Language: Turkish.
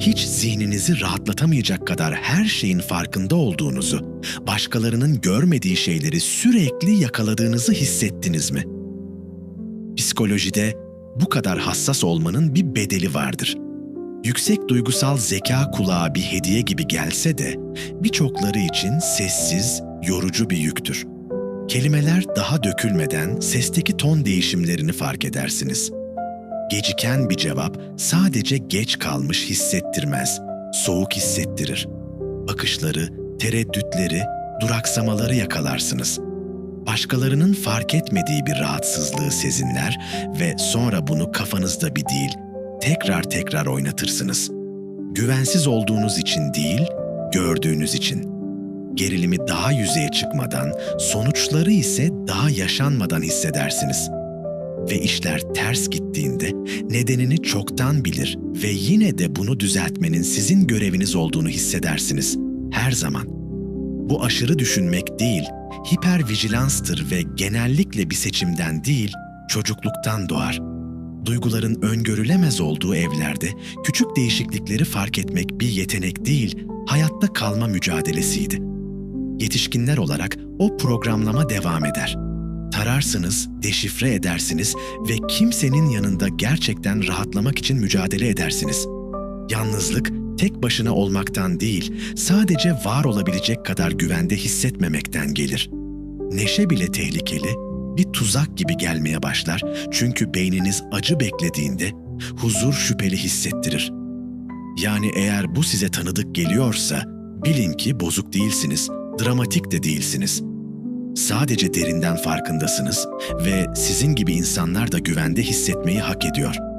hiç zihninizi rahatlatamayacak kadar her şeyin farkında olduğunuzu, başkalarının görmediği şeyleri sürekli yakaladığınızı hissettiniz mi? Psikolojide bu kadar hassas olmanın bir bedeli vardır. Yüksek duygusal zeka kulağa bir hediye gibi gelse de birçokları için sessiz, yorucu bir yüktür. Kelimeler daha dökülmeden sesteki ton değişimlerini fark edersiniz. Geciken bir cevap sadece geç kalmış hissettirmez, soğuk hissettirir. Bakışları, tereddütleri, duraksamaları yakalarsınız. Başkalarının fark etmediği bir rahatsızlığı sezinler ve sonra bunu kafanızda bir değil, tekrar tekrar oynatırsınız. Güvensiz olduğunuz için değil, gördüğünüz için. Gerilimi daha yüzeye çıkmadan, sonuçları ise daha yaşanmadan hissedersiniz. Ve işler ters gittiğinde nedenini çoktan bilir ve yine de bunu düzeltmenin sizin göreviniz olduğunu hissedersiniz. Her zaman. Bu aşırı düşünmek değil, hipervigilanstır ve genellikle bir seçimden değil, çocukluktan doğar. Duyguların öngörülemez olduğu evlerde küçük değişiklikleri fark etmek bir yetenek değil, hayatta kalma mücadelesiydi. Yetişkinler olarak o programlama devam eder. Tararsınız, deşifre edersiniz ve kimsenin yanında gerçekten rahatlamak için mücadele edersiniz. Yalnızlık tek başına olmaktan değil, sadece var olabilecek kadar güvende hissetmemekten gelir. Neşe bile tehlikeli, bir tuzak gibi gelmeye başlar çünkü beyniniz acı beklediğinde huzur şüpheli hissettirir. Yani eğer bu size tanıdık geliyorsa bilin ki bozuk değilsiniz, dramatik de değilsiniz. Sadece derinden farkındasınız ve sizin gibi insanlar da güvende hissetmeyi hak ediyor.''